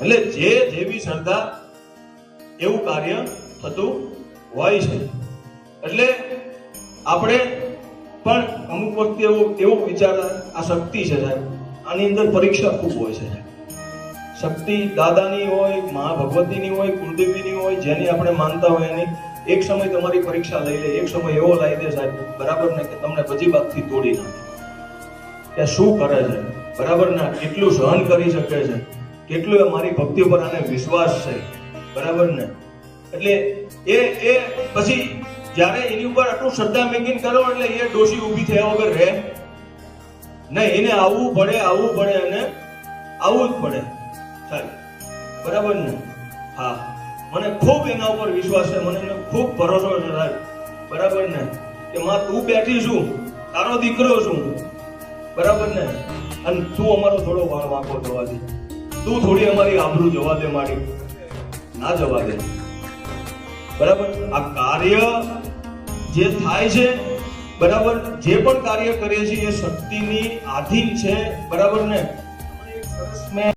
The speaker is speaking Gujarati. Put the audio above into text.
એટલે જે જેવી શ્રદ્ધા એવું કાર્ય થતું હોય છે. એટલે આપણે પણ અમુક વખતે એવું એવું વિચાર, આ શક્તિ છે સાહેબ. આની અંદર પરીક્ષા ખૂબ હોય છે શક્તિ દાદાની હોય મા ભગવતીની હોય, કુળદેવીની હોય, જેની આપણે માનતા હોય એની, એક સમય તમારી પરીક્ષા લઈ લે, એક સમય એવો લાવી દે સાહેબ, બરાબર ને કે તમને બધી બાતથી તોડી નાખે. કે શું કરે છે? બરાબર ને? કેટલું સહન કરી શકે છે? કેટલું એ મારી ભક્તિ પર આને વિશ્વાસ છે. બરાબર ને? એટલે એ એ પછી જ્યારે એની ઉપર આટલું શ્રદ્ધા મેકીને કરો એટલે એ ડોશી ઊભી થયા વગર રહે. નહીં, એને આવવું પડે આવવું પડે અને આવવું જ પડે. સાહેબ બરાબર ને? હા. મને ખૂબ એના ઉપર વિશ્વાસ છે, મને ખૂબ ભરોસો છે, સાહેબ. બરાબર ને? કે માં, તું બેઠી છું. તારો દીકરો છું. બરાબર ને? અને તું અમારો થોડો વાળ વાંકો થવા દે. તું થોડી અમારી આબરૂ જવા દે મારી ના જવા દે. બરાબર? આ કાર્ય જે થાય છે, બરાબર? જે પણ કાર્ય કરીએ છીએ એ શક્તિની આધીન છે, બરાબર ને?